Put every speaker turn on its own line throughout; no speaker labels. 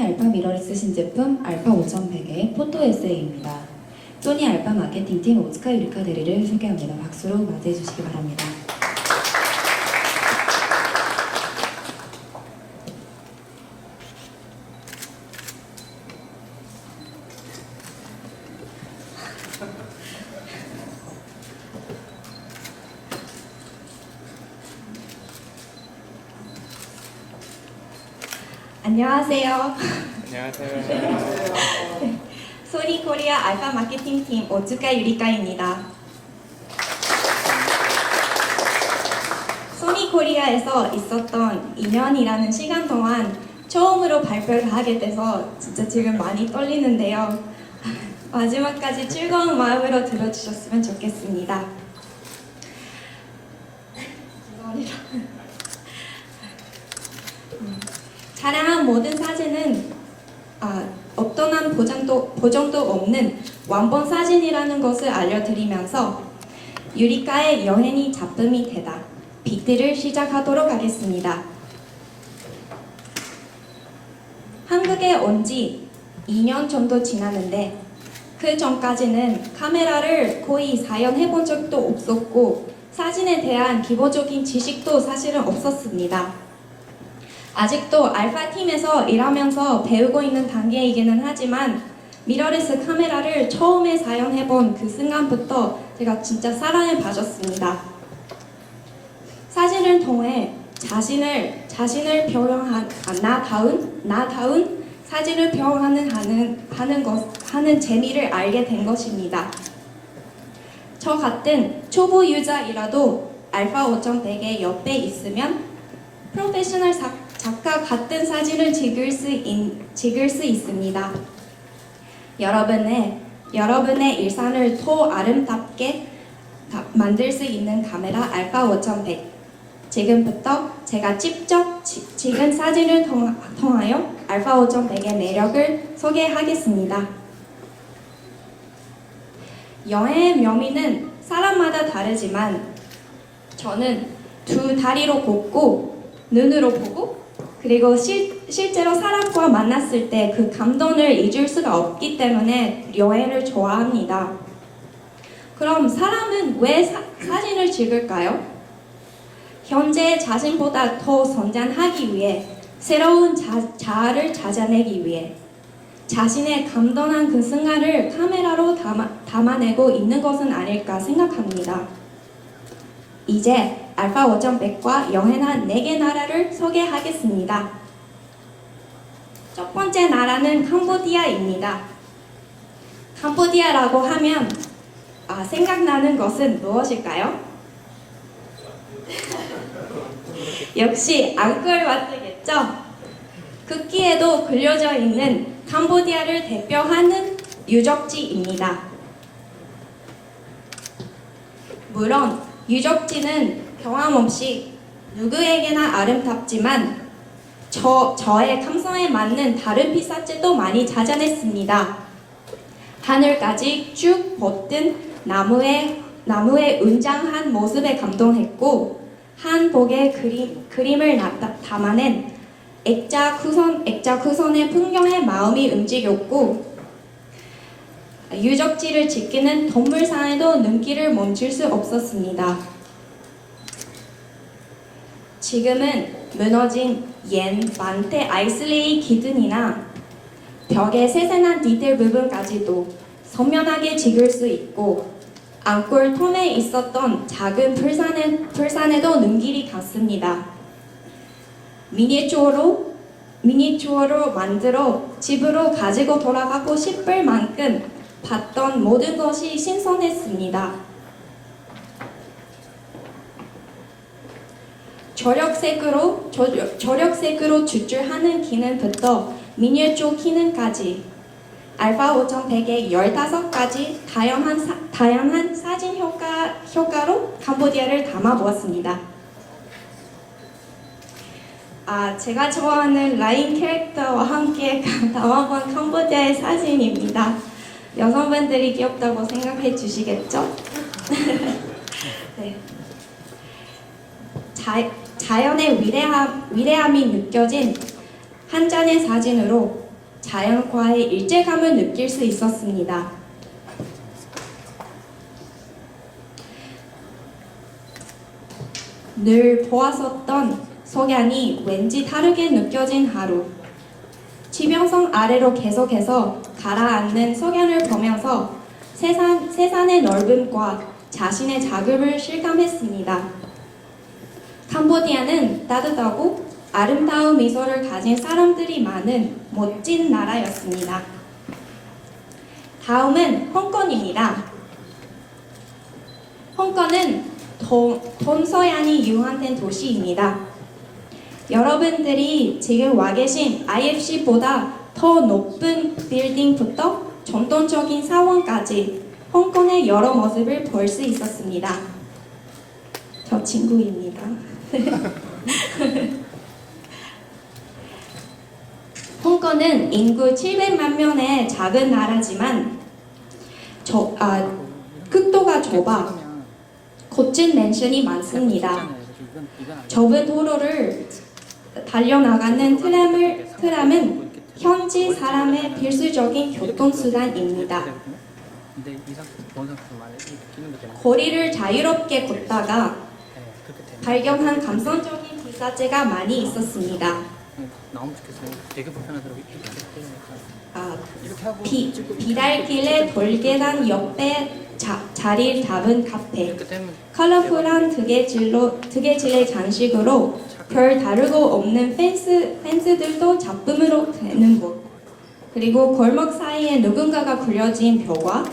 알파 미러리스 신제품 알파 5100의 포토 에세이입니다. 소니 알파 마케팅팀 오스카 유리카 대리를 소개합니다. 박수로 맞이해 주시기 바랍니다.
안녕하세요.
안녕하세요.
소니 코리아 알파 마케팅 팀 오츠카 유리카입니다. 소니 코리아에서 있었던 2년이라는 시간 동안 처음으로 발표를 하게 돼서 진짜 지금 많이 떨리는데요. 마지막까지 즐거운 마음으로 들어주셨으면 좋겠습니다. 죄송 모든 사진은 아, 어떠한 보장도, 보정도 없는 완본 사진이라는 것을 알려드리면서 유리카의 여행이 작품이 되다 비트를 시작하도록 하겠습니다. 한국에 온 지 2년 정도 지났는데 그 전까지는 카메라를 거의 사용해 본 적도 없었고 사진에 대한 기본적인 지식도 사실은 없었습니다. 아직도 알파 팀에서 일하면서 배우고 있는 단계이기는 하지만 미러리스 카메라를 처음에 사용해본 그 순간부터 제가 진짜 사랑에 빠졌습니다. 사진을 통해 자신을 자신을 표현한 아, 나다운 나다운 사진을 표현하는 하는 하는 것 하는 재미를 알게 된 것입니다. 저 같은 초보 유저이라도 알파 5.100의 옆에 있으면 프로페셔널 사, 작가 같은 사진을 찍을 수, 있, 찍을 수 있습니다. 여러분의 여러분의 일상을 더 아름답게 다- 만들 수 있는 카메라 알파 5100. 지금부터 제가 직접 지- 찍은 사진을 통, 통하여 알파 5100의 매력을 소개하겠습니다. 여행의 묘미는 사람마다 다르지만 저는 두 다리로 걷고 눈으로 보고 그리고 실, 실제로 사람과 만났을 때 그 감동을 잊을 수가 없기 때문에 여행을 좋아합니다. 그럼 사람은 왜 사, 사진을 찍을까요? 현재 자신보다 더 성장하기 위해 새로운 자, 자아를 찾아내기 위해 자신의 감동한 그 순간을 카메라로 담아, 담아내고 있는 것은 아닐까 생각합니다. 이제 알파 5.100과 여행한 4개 나라를 소개하겠습니다. 첫 번째 나라는 캄보디아입니다. 캄보디아라고 하면 아, 생각나는 것은 무엇일까요? 역시 앙코르 와트겠죠? 국기에도 그려져 있는 캄보디아를 대표하는 유적지입니다. 물론 유적지는 경험없이 누구에게나 아름답지만 저, 저의 감성에 맞는 다른 피사체도 많이 찾아냈습니다. 하늘까지 쭉 뻗은 나무의, 나무의 웅장한 모습에 감동했고 한복의 그림, 그림을 담아낸 액자 쿠선, 액자 쿠선의 풍경에 마음이 움직였고 유적지를 지키는 동물상에도 눈길을 멈출 수 없었습니다. 지금은 무너진 옛 만태 아이슬레이 기둥이나 벽의 세세한 디테일 부분까지도 선명하게 찍을 수 있고 앙골 톰에 있었던 작은 풀산에, 풀산에도 눈길이 갔습니다. 미니어처로 미니어처로 만들어 집으로 가지고 돌아가고 싶을 만큼 봤던 모든 것이 신선했습니다. 저력색으로 저, 저력색으로 추출하는 기능부터 미니어처 기능까지 알파 5100의 15가지 다양한, 사, 다양한 사진 효과, 효과로 캄보디아를 담아보았습니다. 아, 제가 좋아하는 라인 캐릭터와 함께 담아본 캄보디아의 사진입니다. 여성분들이 귀엽다고 생각해 주시겠죠? 네. 자, 자연의 위대함, 위대함이 느껴진 한 장의 사진으로 자연과의 일체감을 느낄 수 있었습니다. 늘 보았었던 석양이 왠지 다르게 느껴진 하루. 지평선 아래로 계속해서 가라앉는 석양을 보면서 세상, 세상의 넓음과 자신의 자급을 실감했습니다. 캄보디아는 따뜻하고 아름다운 미소를 가진 사람들이 많은 멋진 나라였습니다. 다음은 홍콩입니다. 홍콩은 동, 동서양이 융합된 도시입니다. 여러분들이 지금 와 계신 IFC보다 더 높은 빌딩부터 전통적인 사원까지 홍콩의 여러 모습을 볼 수 있었습니다. 저 친구입니다. 홍콩은 인구 700만 명의 작은 나라지만 저, 아, 극도가 좁아 고층 맨션이 많습니다. 좁은 도로를 달려나가는 트램을, 트램은 현지 사람의 필수적인 교통수단입니다. 거리를 자유롭게 걷다가 발견한 감성적인 기사제가 많이 있었습니다.
그냥 나오면 좋겠어요. 되게 불편하더라고 이렇게 되니까.
아,
이렇게 하고
비, 비달길의 돌계단 옆에 자, 자리를 잡은 카페.
이렇게 되면
컬러풀한 뜨개질로, 뜨개질의 장식으로 별 다르고 없는 펜스, 펜스들도 작품으로 되는 곳. 그리고 골목 사이에 누군가가 그려진 벽화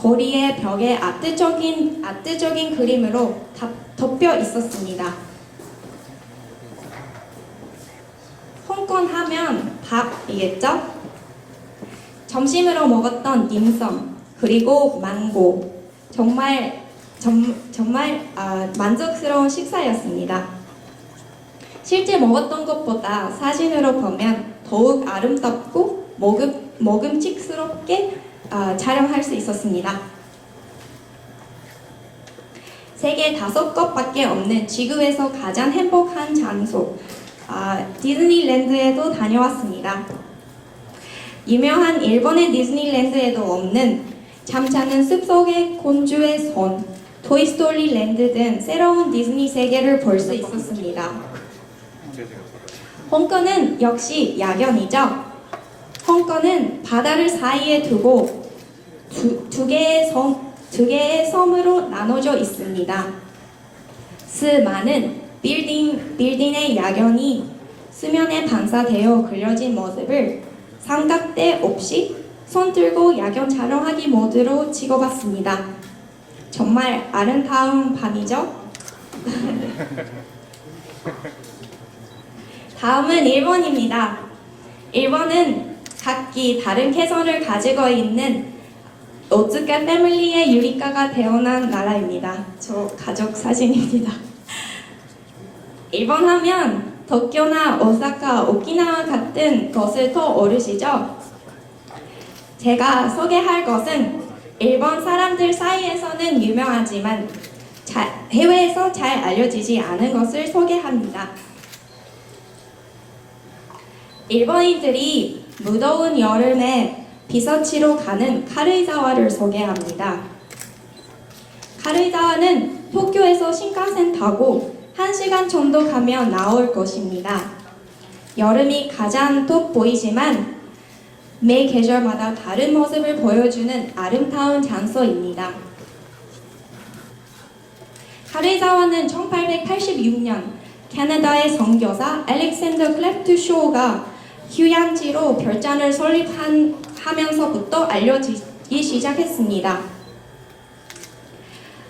거리의 벽에 아트적인, 아트적인 그림으로 다, 덮여 있었습니다. 홍콩 하면 밥이겠죠? 점심으로 먹었던 딤섬 그리고 망고 정말 정, 정말 아, 만족스러운 식사였습니다. 실제 먹었던 것보다 사진으로 보면 더욱 아름답고 먹음, 먹음직스럽게 아, 촬영할 수 있었습니다. 세계 다섯 곳밖에 없는 지구에서 가장 행복한 장소 아, 디즈니랜드에도 다녀왔습니다. 유명한 일본의 디즈니랜드에도 없는 잠자는 숲속의 곤주의 손, 토이스토리 랜드 등 새로운 디즈니 세계를 볼 수 있었습니다. 홍콩은 역시 야경이죠. 홍콩은 바다를 사이에 두고 두, 두 개의 섬, 두 개의 섬으로 나눠져 있습니다. 수많은 빌딩, 빌딩의 야경이 수면에 반사되어 그려진 모습을 삼각대 없이 손 들고 야경 촬영하기 모드로 찍어봤습니다. 정말 아름다운 밤이죠? 다음은 일본입니다. 일본은 각기 다른 캐선을 가지고 있는 오츠카 패밀리의 유리카가 태어난 나라입니다. 저 가족 사진입니다. 일본 하면 도쿄나 오사카, 오키나와 같은 것을 더 어르시죠? 제가 소개할 것은 일본 사람들 사이에서는 유명하지만 자- 해외에서 잘 알려지지 않은 것을 소개합니다. 일본인들이 무더운 여름에 비서치로 가는 카르이자와를 소개합니다. 카르이자와는 도쿄에서 신칸센 타고 1시간 정도 가면 나올 것입니다. 여름이 가장 돋보이지만 매 계절마다 다른 모습을 보여주는 아름다운 장소입니다. 카르이자와는 1886년 캐나다의 선교사 알렉산더 클래프트 쇼가 휴양지로 별장을 설립 하면서부터 알려지기 시작했습니다.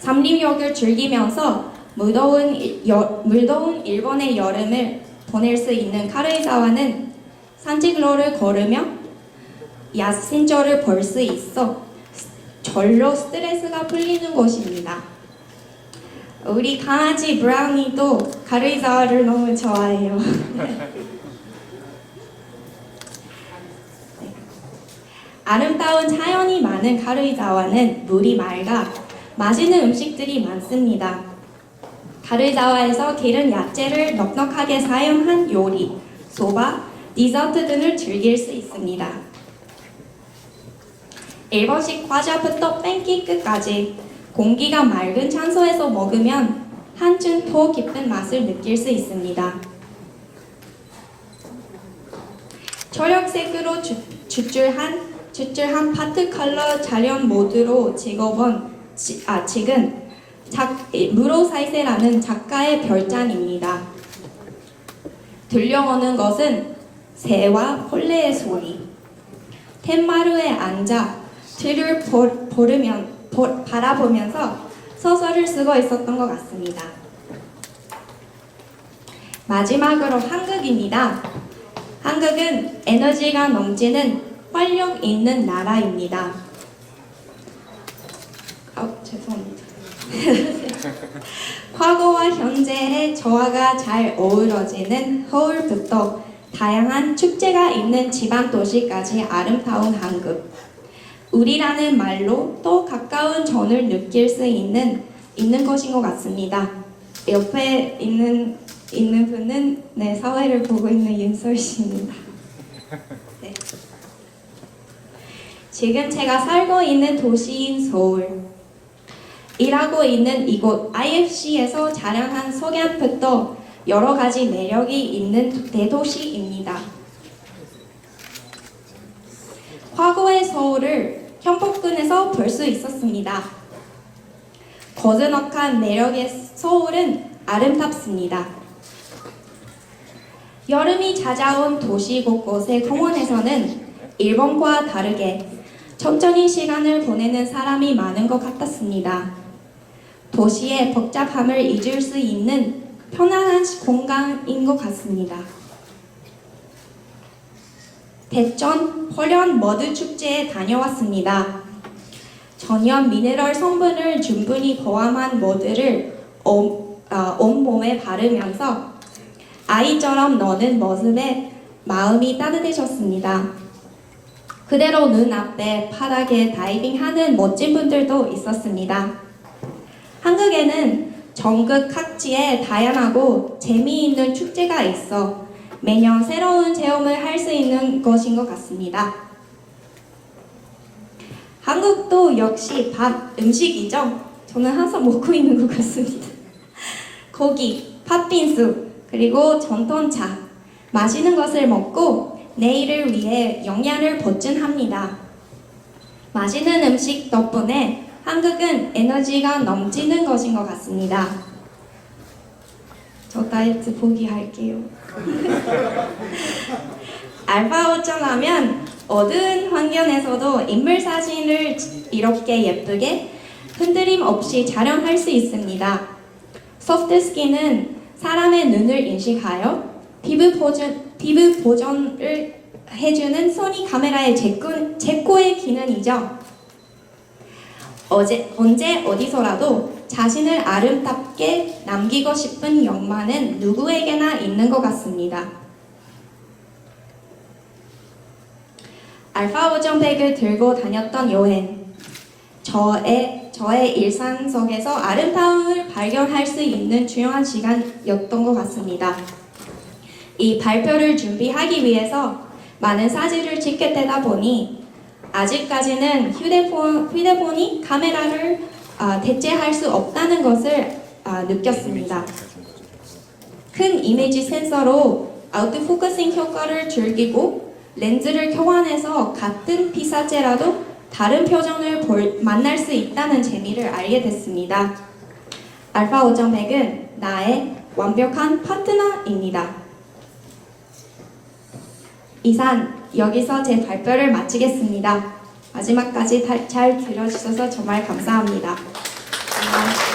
삼림역을 즐기면서 무더운, 일- 여, 무더운 일본의 여름을 보낼 수 있는 카르이자와는 산책로를 걸으며 야생절을 볼수 있어 절로 스트레스가 풀리는 곳입니다. 우리 강아지 브라우니도 카르이자와를 너무 좋아해요. 아름다운 자연이 많은 카르이자와는 물이 맑아 맛있는 음식들이 많습니다. 카르이자와에서 기른 야채를 넉넉하게 사용한 요리, 소바, 디저트 등을 즐길 수 있습니다. 일본식 과자부터 팬케이크까지 공기가 맑은 장소에서 먹으면 한층 더 깊은 맛을 느낄 수 있습니다. 초록색으로 주, 주출한 주출한 파트 컬러 촬영 모드로 찍어본 지, 아, 지금 작, 무로사이세라는 작가의 별장입니다. 들려오는 것은 새와 벌레의 소리. 텐마루에 앉아 뒤를 보, 보르면, 보, 바라보면서 소설을 쓰고 있었던 것 같습니다. 마지막으로 한국입니다. 한국은 에너지가 넘치는 활력 있는 나라입니다. 아, 죄송합니다. 과거와 현재의 조화가 잘 어우러지는 서울부터 다양한 축제가 있는 지방 도시까지 아름다운 한국. 우리라는 말로 또 가까운 전을 느낄 수 있는 있는 것인 것 같습니다. 옆에 있는 있는 분은 네 사회를 보고 있는 윤솔 씨입니다. 네. 지금 제가 살고 있는 도시인 서울. 일하고 있는 이곳 IFC에서 자랑한 소개부터 여러 가지 매력이 있는 대도시입니다. 과거의 서울을 경복궁에서 볼 수 있었습니다. 거즈넉한 매력의 서울은 아름답습니다. 여름이 찾아온 도시 곳곳의 공원에서는 일본과 다르게 천천히 시간을 보내는 사람이 많은 것 같았습니다. 도시의 복잡함을 잊을 수 있는 편안한 공간인 것 같습니다. 대전 홀연 머드 축제에 다녀왔습니다. 전염 미네랄 성분을 충분히 포함한 머드를 온, 아, 온몸에 바르면서 아이처럼 노는 모습에 마음이 따뜻해졌습니다. 그대로 눈앞에 바닥에 다이빙하는 멋진 분들도 있었습니다. 한국에는 전국 각지에 다양하고 재미있는 축제가 있어 매년 새로운 체험을 할 수 있는 것인 것 같습니다. 한국도 역시 밥 음식이죠. 저는 항상 먹고 있는 것 같습니다. 고기, 팥빙수, 그리고 전통차, 맛있는 것을 먹고 내일을 위해 영양을 보충합니다. 맛있는 음식 덕분에 한국은 에너지가 넘치는 것인 것 같습니다. 저 다이어트 포기할게요. 알파 5점 하면 어두운 환경에서도 인물 사진을 이렇게 예쁘게 흔들림 없이 촬영할 수 있습니다. 소프트 스킨은 사람의 눈을 인식하여 피부 보존, 피부 보존을 해주는 소니 카메라의 제코, 제코의 기능이죠. 어제, 언제 어디서라도 자신을 아름답게 남기고 싶은 욕망은 누구에게나 있는 것 같습니다. 알파 오정백을 들고 다녔던 여행. 저의, 저의 일상 속에서 아름다움을 발견할 수 있는 중요한 시간이었던 것 같습니다. 이 발표를 준비하기 위해서 많은 사진을 찍게 되다 보니 아직까지는 휴대폰, 휴대폰이 카메라를 아, 대체할 수 없다는 것을 아, 느꼈습니다. 큰 이미지 센서로 아우트 포커싱 효과를 즐기고 렌즈를 교환해서 같은 피사체라도 다른 표정을 볼, 만날 수 있다는 재미를 알게 됐습니다. 알파 5.100은 나의 완벽한 파트너입니다. 이상 여기서 제 발표를 마치겠습니다. 마지막까지 다- 잘 들어주셔서 정말 감사합니다. 감사합니다.